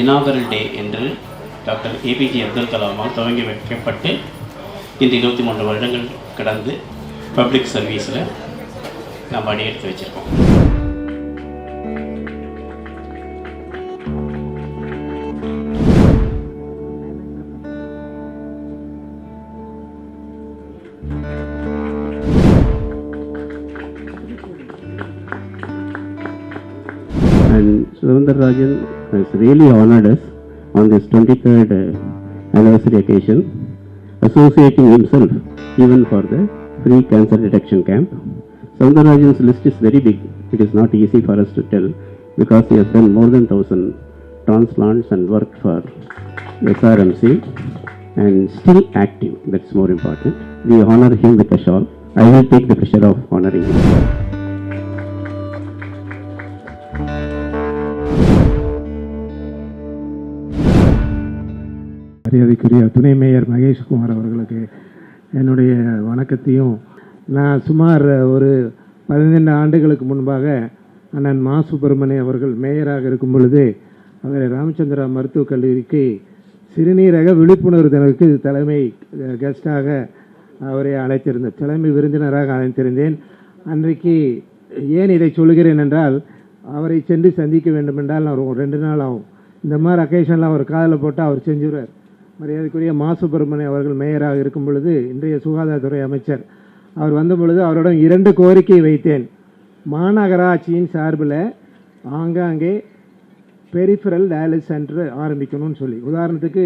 Inaugural டே என்று doctor APJ Abdul கலாமால் துவங்கி வைக்கப்பட்டு இன்று இருபத்தி மூன்று வருடங்கள் கடந்து பப்ளிக் சர்வீஸில் நம்ம அடியெடுத்து வச்சுருக்கோம். Sundar Rajan has really honored us on this 23rd uh, anniversary occasion, associating himself even for the free cancer detection camp. Sundar Rajan's list is very big. It is not easy for us to tell because he has done more than 1000 transplants and worked for SRMC and still active. That's more important. We honor him with a shawl. I will take the pleasure of honoring him. மரியாதைக்குரிய துணை mayor Maheshkumar அவர்களுக்கு என்னுடைய வணக்கத்தையும் நான் சுமார் ஒரு பதினைந்து ஆண்டுகளுக்கு முன்பாக அண்ணன் மா சுப்பிரமணிய அவர்கள் மேயராக இருக்கும் பொழுது அவரை ராமச்சந்திரா மருத்துவக் கல்லூரிக்கு சிறுநீரக விழிப்புணர்வு தினத்துக்கு தலைமை கெஸ்டாக அவரை அழைத்திருந்தேன். தலைமை விருந்தினராக அழைத்திருந்தேன். அன்றைக்கு ஏன் இதை சொல்கிறேன் என்றால் அவரை சென்று சந்திக்க வேண்டும் என்றால் நான் ஒரு ரெண்டு நாள் ஆகும். இந்த மாதிரி அக்கேஷன்லாம் அவர் காதில் போட்டால் அவர் செஞ்சுருவார். மரியாதைக்குரிய மா சுப்பிரமணியம் அவர்கள் மேயராக இருக்கும் பொழுது இன்றைய சுகாதாரத்துறை அமைச்சர் அவர் வந்த பொழுது அவரிடம் இரண்டு கோரிக்கை வைத்தேன். மாநகராட்சியின் சார்பில் ஆங்காங்கே பெரிஃபரல் டயாலிசிஸ் சென்டர் ஆரம்பிக்கணும்னு சொல்லி. உதாரணத்துக்கு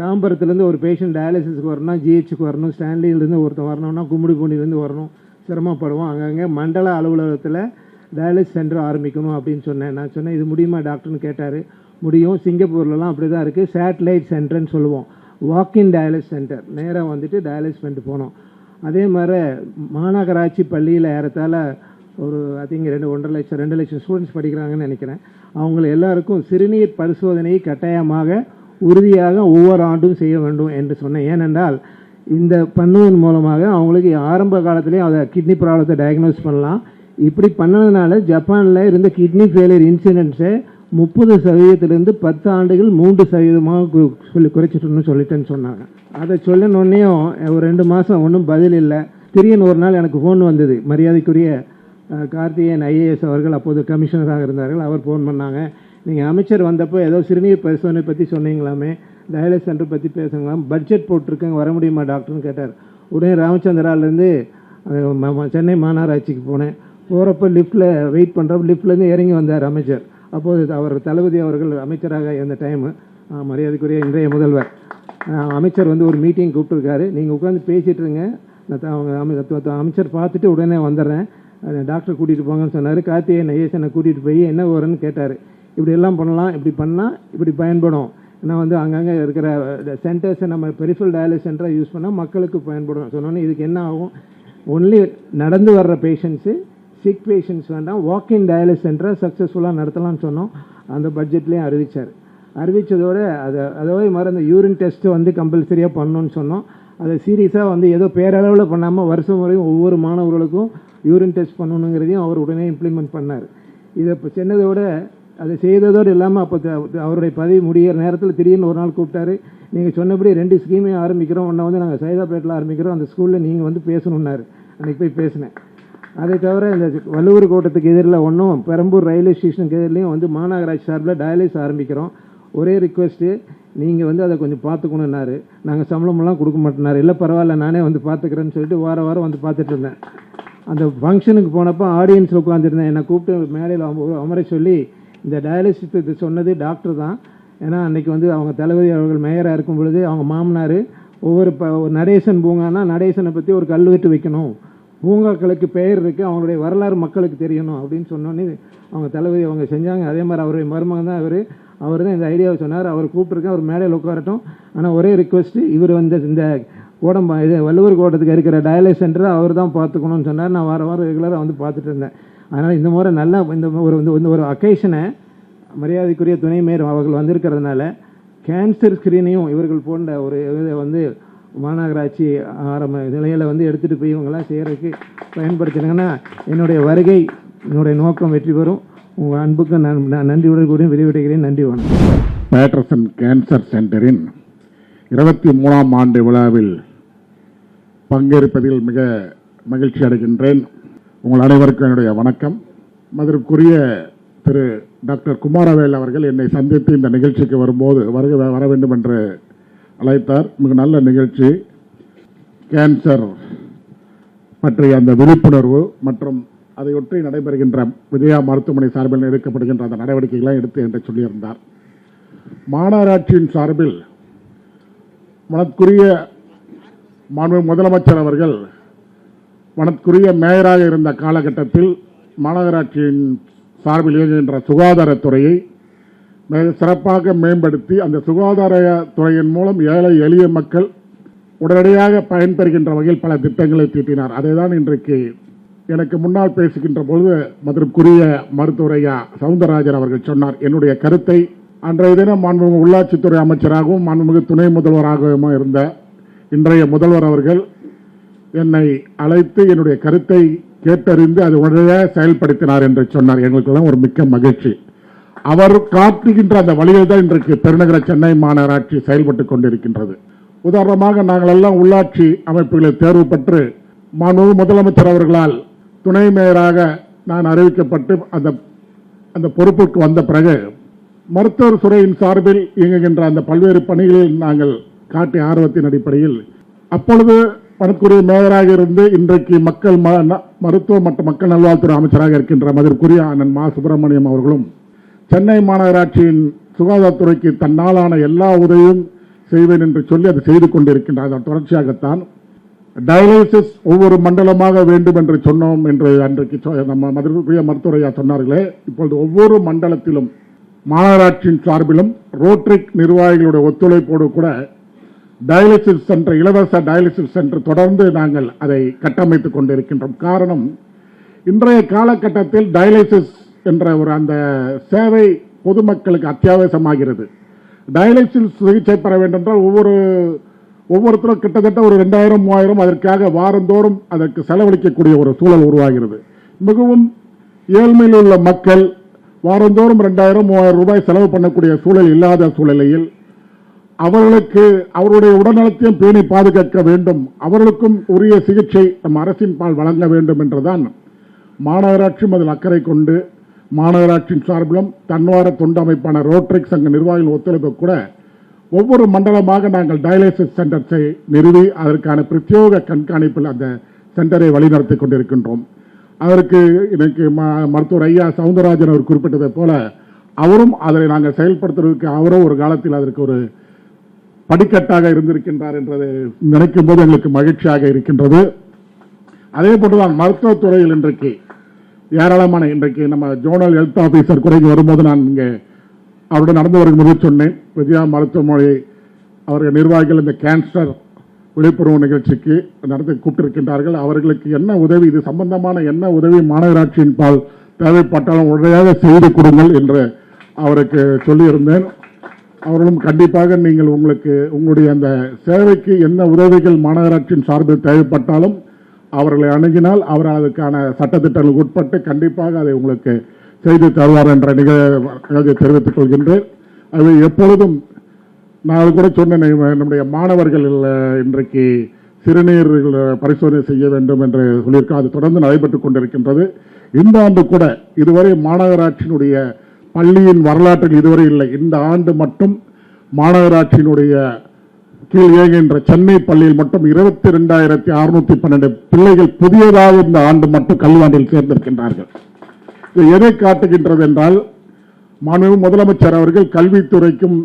தாம்பரத்துலேருந்து ஒரு பேஷண்ட் டயாலிசிஸ்க்கு வரணும்னா ஜிஹெச்சுக்கு வரணும் ஸ்டான்லியிலேருந்து ஒருத்தன் வரணும்னா கும்மிடிப்பூண்டிலேருந்து வரணும். சிரமப்படுவோம். அங்கங்கே மண்டல அலுவலகத்தில் டயாலிசிஸ் சென்டர் ஆரம்பிக்கணும் அப்படின்னு சொன்னேன். நான் சொன்னேன் இது முடியுமா டாக்டர்னு கேட்டார். முடியும். சிங்கப்பூர்லலாம் அப்படி தான் இருக்குது சேட்டலைட் சென்டர்னு சொல்லுவோம். வாக்கின் டயாலிஸ் சென்டர் நேராக வந்துட்டு டயாலிஸ் பண்ணிட்டு போனோம். அதே மாதிரி மாநகராட்சி பள்ளியில் ஏறத்தால் ஒரு ஐ திங்க் ரெண்டு ஒன்றரை லட்சம் ரெண்டு லட்சம் ஸ்டூடெண்ட்ஸ் படிக்கிறாங்கன்னு நினைக்கிறேன். அவங்கள எல்லாருக்கும் சிறுநீர் பரிசோதனையை கட்டாயமாக உறுதியாக ஒவ்வொரு ஆண்டும் செய்ய வேண்டும் என்று சொன்னேன். ஏனென்றால் இந்த பண்ணுவதன் மூலமாக அவங்களுக்கு ஆரம்ப காலத்திலேயே அதை கிட்னி ப்ராப்ளத்தை டயக்னோஸ் பண்ணலாம். இப்படி பண்ணதுனால ஜப்பானில் இருந்த கிட்னி ஃபெயிலியர் இன்சிடென்ட்ஸை முப்பது சதவீதத்திலிருந்து பத்து ஆண்டுகள் மூன்று சதவீதமாக சொல்லி குறைச்சிட்டோம்னு சொல்லிட்டேன்னு சொன்னாங்க. அதை சொல்லினோடனேயும் ஒரு ரெண்டு மாதம் ஒன்றும் பதில் இல்லை. திடீர்னு ஒரு நாள் எனக்கு ஃபோன் வந்தது. மரியாதைக்குரிய கார்த்திகேயன் ஐஏஎஸ் அவர்கள் அப்போது கமிஷனராக இருந்தார்கள். அவர் ஃபோன் பண்ணாங்க. நீங்கள் அமைச்சர் வந்தப்போ ஏதோ சிறுநீர் பரிசோதனை பற்றி சொன்னீங்களாமே? டயாலிஸ் சென்டர் பற்றி பேசுங்களாம். பட்ஜெட் போட்டிருக்கேங்க. வர முடியுமா டாக்டர்னு கேட்டார். உடனே ராமச்சந்திராலேருந்து சென்னை மாநகராட்சிக்கு போனேன். போகிறப்ப லிஃப்ட்டில் வெயிட் பண்ணுறப்ப லிஃப்ட்லேருந்து இறங்கி வந்தார் அமைச்சர். அப்போது அவர் தளபதி அவர்கள் அமைச்சராக இருந்த டைமு மரியாதைக்குரிய இன்றைய முதல்வர். அமைச்சர் வந்து ஒரு மீட்டிங் கூப்பிட்டுருக்காரு. நீங்கள் உட்காந்து பேசிகிட்டு இருங்க நான் அவங்க அமைச்சர் பார்த்துட்டு உடனே வந்துடுறேன். டாக்டர் கூட்டிகிட்டு போங்கன்னு சொன்னார். கார்த்திகேயன் ஐஎஸ்எனை கூட்டிகிட்டு போய் என்ன வரும்னு கேட்டார். இப்படி எல்லாம் பண்ணலாம் இப்படி பண்ணால் இப்படி பயன்படும். ஏன்னா வந்து அங்கங்கே இருக்கிற சென்டர்ஸை நம்ம பெரிஃபல் டயாலிஸ் சென்டராக யூஸ் பண்ணால் மக்களுக்கு பயன்படும். சொன்னோன்னே இதுக்கு என்ன ஆகும்? ஒன்லி நடந்து வர்ற பேஷண்ட்ஸு சிக் பேஷண்ட்ஸ் வேண்டாம் வாக்கின் டயாலிஸ் சென்டரை சக்ஸஸ்ஃபுல்லாக நடத்தலாம்னு சொன்னோம். அந்த பட்ஜெட்லேயும் அறிவித்தார் அறிவித்ததோடு அதை அதோட மாதிரி அந்த யூரின் டெஸ்ட்டு வந்து கம்பல்சரியாக பண்ணணும்னு சொன்னோம். அதை சீரியஸாக வந்து ஏதோ பேரளவில் பண்ணாமல் வருஷம் வரையும் ஒவ்வொரு மாணவர்களுக்கும் யூரின் டெஸ்ட் பண்ணணுங்கிறதையும் அவர் உடனே இம்ப்ளிமெண்ட் பண்ணார். இதை இப்போ சென்னதோட அதை செய்ததோடு இல்லாமல் அப்போ அவருடைய பதவி முடிகிற நேரத்தில் திடீர்னு ஒரு நாள் கூப்பிட்டாரு நீங்கள் சொன்னபடி ரெண்டு ஸ்கீமையும் ஆரம்பிக்கிறோம். ஒன்றை வந்து நாங்கள் சைதாப்பேட்டில் ஆரம்பிக்கிறோம். அந்த ஸ்கூலில் நீங்கள் வந்து பேசணுன்னாரு அன்றைக்கி போய் பேசினேன். அதை தவிர இந்த வள்ளுவர் கோட்டத்துக்கு எதிரில் ஒன்றும் பெரம்பூர் ரயில்வே ஸ்டேஷனுக்கு எதிரிலையும் வந்து மாநகராட்சி சார்பில் டயாலிஸ் ஆரம்பிக்கிறோம். ஒரே ரிக்வெஸ்ட்டு நீங்கள் வந்து அதை கொஞ்சம் பார்த்துக்கணுன்னாரு நாங்கள் சம்பளமெல்லாம் கொடுக்க மாட்டேனாரு இல்லை பரவாயில்ல நானே வந்து பார்த்துக்கிறேன்னு சொல்லிட்டு வார வாரம் வந்து பார்த்துட்டு இருந்தேன். அந்த ஃபங்க்ஷனுக்கு போனப்போ ஆடியன்ஸில் உட்காந்துருந்தேன் என்னை கூப்பிட்டு மேடையில் அமர சொல்லி இந்த டயாலிசிஸ் இது சொன்னது டாக்டர் தான். ஏன்னா அன்றைக்கி வந்து அவங்க தளபதி அவர்கள் மேயராக இருக்கும் பொழுது அவங்க மாமனார் ஒவ்வொரு ப ஒரு நடேசன் பூங்கானா நடேசனை பற்றி ஒரு கல்வெட்டு வைக்கணும். பூங்காக்களுக்கு பெயர் இருக்குது அவங்களுடைய வரலாறு மக்களுக்கு தெரியணும் அப்படின்னு சொன்னோன்னே அவங்க தளபதி அவங்க செஞ்சாங்க. அதே மாதிரி அவருடைய மருமகன் தான் அவர். அவர் தான் இந்த ஐடியாவை சொன்னார். அவர் கூப்பிட்டுருக்கேன் அவர் மேடையில் உட்காரட்டும். ஆனால் ஒரே ரிக்வெஸ்ட்டு இவர் வந்து இந்த கோடம்பா இது வள்ளுவர் கோட்டத்துக்கு இருக்கிற டயாலிஸ் சென்டரை அவர் தான் பார்த்துக்கணும்னு சொன்னார். நான் வார வாரம் ரெகுலராக வந்து பார்த்துட்டு இருந்தேன். அதனால் இந்த முறை நல்லா இந்த ஒரு வந்து இந்த ஒரு அக்கேஷனை மரியாதைக்குரிய துணை மேயர் அவர்கள் வந்திருக்கிறதுனால கேன்சர் ஸ்கிரீனையும் இவர்கள் போன்ற ஒரு இதை வந்து மாநகராட்சி ஆரம்ப நிலையில் வந்து எடுத்துகிட்டு போய் இவங்கெல்லாம் செய்கிறதுக்கு பயன்படுத்தினாங்கன்னா என்னுடைய வருகை என்னுடைய நோக்கம் வெற்றி பெறும். உங்கள் அன்புக்கு நான் நான் நன்றியுடன் கூறி விரிவிடுகிறேன் நன்றி வணக்கம். பேட்டர்சன் கேன்சர் சென்டரின் இருபத்தி மூணாம் ஆண்டு விழாவில் பங்கேற்பதில் மிக மகிழ்ச்சி அடைகின்றேன். உங்கள் அனைவருக்கும் என்னுடைய வணக்கம். அதற்குரிய திரு டாக்டர் குமாரவேல் அவர்கள் என்னை சந்தித்து இந்த நிகழ்ச்சிக்கு வரும்போது வருக வர வேண்டும் என்று அழைத்தார். மிக நல்ல நிகழ்ச்சி. கேன்சர் பற்றிய அந்த விழிப்புணர்வு மற்றும் அதையொட்டி நடைபெறுகின்ற விஜயா மருத்துவமனை சார்பில் எடுக்கப்படுகின்ற அந்த நடவடிக்கைகளை எடுத்து என்று சொல்லியிருந்தார். மாநகராட்சியின் சார்பில் மனத்துக்குரிய மாண்பு முதலமைச்சர் அவர்கள் மனத்துக்குரிய மேயராக இருந்த காலகட்டத்தில் மாநகராட்சியின் சார்பில் இயங்குகின்ற சுகாதாரத்துறையை சிறப்பாக மேம்படுத்தி அந்த சுகாதாரத்துறையின் மூலம் ஏழை எளிய மக்கள் உடனடியாக பயன்பெறுகின்ற வகையில் பல திட்டங்களை தீட்டினார். அதைதான் இன்றைக்கு எனக்கு முன்னால் பேசுகின்ற பொழுது மதுரைக்குரிய மருத்துவரையா சவுந்தரராஜன் அவர்கள் சொன்னார். என்னுடைய கருத்தை அன்றைய தினம் மாண்புமிகு உள்ளாட்சித்துறை அமைச்சராகவும் மாண்புமிகு துணை முதல்வராகவும் இருந்த இன்றைய முதல்வர் அவர்கள் என்னை அழைத்து என்னுடைய கருத்தை கேட்டறிந்து அது உடனடியாக செயல்படுத்தினார் என்று சொன்னார். எங்களுக்கெல்லாம் ஒரு மிக்க மகிழ்ச்சி. அவர் காட்டுகின்ற அந்த வழியில் தான் இன்றைக்கு பெருநகர சென்னை மாநகராட்சி செயல்பட்டு கொண்டிருக்கின்றது. உதாரணமாக நாங்கள் எல்லாம் உள்ளாட்சி அமைப்புகளில் தேர்வு பெற்று மனு முதலமைச்சர் அவர்களால் துணை மேயராக நான் அறிவிக்கப்பட்டு அந்த அந்த பொறுப்புக்கு வந்த பிறகு மருத்துவர் துறையின் சார்பில் இயங்குகின்ற அந்த பல்வேறு பணிகளில் நாங்கள் காட்டிய ஆர்வத்தின் அடிப்படையில் அப்பொழுது பணக்குரிய மேயராக இருந்து இன்றைக்கு மக்கள் ம- ந- மருத்துவ மற்றும் மக்கள் நல்வாழ்வுத்துறை அமைச்சராக இருக்கின்ற மதிப்புக்குரிய அண்ணன் மா. சுப்பிரமணியம் அவர்களும் சென்னை மாநகராட்சியின் சுகாதாரத்துறைக்கு தன்னாலான எல்லா உதவியும் செய்வேன் என்று சொல்லி அது செய்து கொண்டிருக்கின்றார். அதன் தொடர்ச்சியாகத்தான் டயாலிசிஸ் ஒவ்வொரு மண்டலமாக வேண்டும் என்று சொன்னோம் என்று அன்றைக்கு சொ- நம்ம மதுரைக்குரிய மருத்துவரையா சொன்னார்களே. இப்பொழுது ஒவ்வொரு மண்டலத்திலும் மாநகராட்சியின் சார்பிலும் ரோட்ரிக் நிர்வாகிகளுடைய ஒத்துழைப்போடு கூட டயாலிசிஸ் சென்டர் இலவச டயாலிசிஸ் சென்டர் தொடர்ந்து நாங்கள் அதை கட்டமைத்துக் கொண்டிருக்கின்றோம். காரணம் இன்றைய காலகட்டத்தில் டயாலிசிஸ் என்ற ஒரு அந்த சேவை பொதுமக்களுக்கு அத்தியாவசியமாகிறது. டயாலிசிஸ் சிகிச்சை பெற வேண்டும் என்றால் ஒவ்வொரு ஒவ்வொருத்தரும் கிட்டத்தட்ட ஒரு ரெண்டாயிரம் மூவாயிரம் அதற்காக வாரந்தோறும் அதற்கு செலவழிக்கக்கூடிய ஒரு சூழல் உருவாகிறது. மிகவும் ஏழ்மையில் உள்ள மக்கள் வாரந்தோறும் ரெண்டாயிரம் மூவாயிரம் ரூபாய் செலவு பண்ணக்கூடிய சூழல் இல்லாத சூழ்நிலையில் அவர்களுக்கு அவருடைய உடல்நலத்தையும் பேணி பாதுகாக்க வேண்டும். அவர்களுக்கும் உரிய சிகிச்சை நம் அரசின் பால் வழங்க வேண்டும் என்றுதான் மாநகராட்சியும் அதில் அக்கறை கொண்டு மாநகராட்சியின் சார்பிலும் தன்வார தொண்டு அமைப்பான ரோட்ரிக் சங்க நிர்வாகிகள் ஒத்துழைப்பு கூட ஒவ்வொரு மண்டலமாக நாங்கள் டயாலிசிஸ் சென்டர்ஸை நிறுவி அதற்கான பிரத்யோக கண்காணிப்பில் அந்த சென்டரை வழிநடத்தி கொண்டிருக்கின்றோம். அதற்கு இன்னைக்கு ம- மருத்துவர் ஐயா சவுந்தரராஜன் அவர் குறிப்பிட்டதை போல அவரும் அதை நாங்கள் செயல்படுத்துவதற்கு அவரும் ஒரு காலத்தில் அதற்கு ஒரு படிக்கட்டாக இருந்திருக்கின்றார் என்றதை நினைக்கும் போது எங்களுக்கு மகிழ்ச்சியாக இருக்கின்றது. அதே போன்றுதான் மருத்துவத்துறையில் இன்றைக்கு ஏராளமான இன்றைக்கு நம்ம ஜோனல் ஹெல்த் ஆபீசர் குறைக்கு வரும்போது நான் இங்கே அவருடன் நடந்து வரும்போது சொன்னேன். விஜயா மருத்துவமனை அவர்கள் நிர்வாகிகள் இந்த கேன்சர் விழிப்புணர்வு நிகழ்ச்சிக்கு நடத்தி கூப்பிட்டிருக்கின்றார்கள். அவர்களுக்கு என்ன உதவி இது சம்பந்தமான என்ன உதவி மாநகராட்சியின் பால் தேவைப்பட்டாலும் உடனடியாக செய்து கொடுங்கள் என்று அவருக்கு சொல்லியிருந்தேன். அவர்களும் கண்டிப்பாக நீங்கள் உங்களுக்கு உங்களுடைய அந்த சேவைக்கு என்ன உதவிகள் மாநகராட்சியின் சார்பில் தேவைப்பட்டாலும் அவர்களை அணுகினால் அவர் அதுக்கான சட்டத்திட்டங்களுக்கு உட்பட்டு கண்டிப்பாக அதை உங்களுக்கு செய்து தருவார் என்ற நிகழ்வை தெரிவித்துக் கொள்கின்றேன். அது எப்பொழுதும் நான் அது கூட சொன்னேன் நம்முடைய மாணவர்கள் இன்றைக்கு சிறுநீர் பரிசோதனை செய்ய வேண்டும் என்று சொல்லியிருக்கோம் அது தொடர்ந்து நடைபெற்றுக் கொண்டிருக்கின்றது. இந்த ஆண்டு கூட இதுவரை மாநகராட்சியினுடைய பள்ளியின் வரலாற்றில் இதுவரை இல்லை. இந்த ஆண்டு மட்டும் மாநகராட்சியினுடைய கீழ் இயங்குகின்ற சென்னை பள்ளியில் மட்டும் இருபத்தி ரெண்டாயிரத்தி அறுநூத்தி பன்னெண்டு பிள்ளைகள் புதியதாக இந்த ஆண்டு மட்டும் கல்வியாண்டில் சேர்ந்திருக்கின்றார்கள். இது எதை காட்டுகின்றது என்றால் மாண்புமிகு முதலமைச்சர் அவர்கள் கல்வித்துறைக்கும்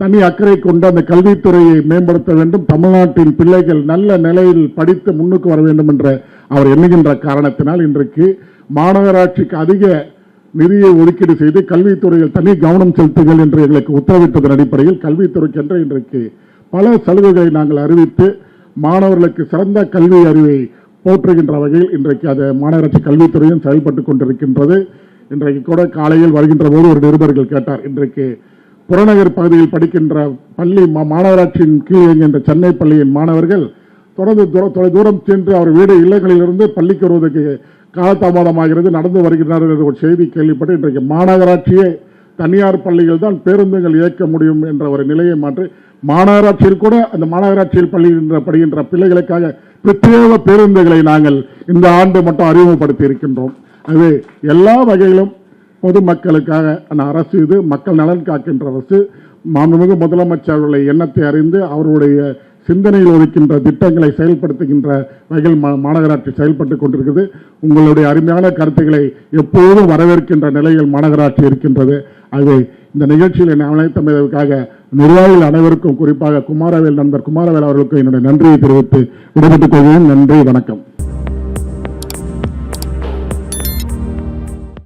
தனி அக்கறை கொண்டு அந்த கல்வித்துறையை மேம்படுத்த வேண்டும். தமிழ்நாட்டின் பிள்ளைகள் நல்ல நிலையில் படித்து முன்னுக்கு வர வேண்டும் என்ற அவர் எண்ணுகின்ற காரணத்தினால் இன்றைக்கு மாநகராட்சிக்கு அதிக நிதியை ஒதுக்கீடு செய்து கல்வித்துறையில் தனி கவனம் செலுத்துங்கள் என்று எங்களுக்கு உத்தரவிட்டதன் அடிப்படையில் கல்வித்துறைக்கென்று இன்றைக்கு பல சலுகைகளை நாங்கள் அறிவித்து மாணவர்களுக்கு சிறந்த கல்வி அறிவை போற்றுகின்ற வகையில் இன்றைக்கு அது மாநகராட்சி கல்வித்துறையும் செயல்பட்டுக் கொண்டிருக்கின்றது. இன்றைக்கு கூட காலையில் வருகின்ற போது ஒரு நிருபர்கள் கேட்டார் இன்றைக்கு புறநகர் பகுதியில் படிக்கின்ற பள்ளி மா- மாநகராட்சியின் கீழ் இயங்குகின்ற சென்னை பள்ளியின் மாணவர்கள் தொடர்ந்து தொலை தூரம் சென்று அவர் வீடு இல்லங்களிலிருந்து பள்ளிக்கு வருவதற்கு காலதாமதமாகிறது நடந்து வருகிறார்கள் என்ற ஒரு செய்தி கேள்விப்பட்டு இன்றைக்கு மாநகராட்சியே தனியார் பள்ளிகள் தான் பேருந்துகள் இயக்க முடியும் என்ற ஒரு நிலையை மாற்றி மாநகராட்சியில் கூட அந்த மாநகராட்சியில் பள்ளிகின்ற படுகின்ற பிள்ளைகளுக்காக பிரத்யேக பேருந்துகளை நாங்கள் இந்த ஆண்டு மட்டும் அறிமுகப்படுத்தி இருக்கின்றோம். அது எல்லா வகையிலும் பொதுமக்களுக்காக அந்த அரசு இது மக்கள் நலன் காக்கின்ற அரசு. மாண்புமிகு முதலமைச்சர் அவர்களுடைய எண்ணத்தை அறிந்து அவருடைய சிந்தனையில் ஒதுக்கின்ற திட்டங்களை செயல்படுத்துகின்ற வகையில் மாநகராட்சி செயல்பட்டுக் கொண்டிருக்கிறது. உங்களுடைய அருமையான கருத்துக்களை எப்போதும் வரவேற்கின்ற நிலையில் மாநகராட்சி இருக்கின்றது. அது இந்த நிகழ்ச்சியில் என்னை அழைத்தமைக்காக நிர்வாகிகள் அனைவருக்கும் குறிப்பாக குமாரவேல் நண்பர் குமாரவேல் அவர்களுக்கும் என்னுடைய நன்றியை தெரிவித்து விடைபெற்றுக் கொள்கிறேன். நன்றி வணக்கம்.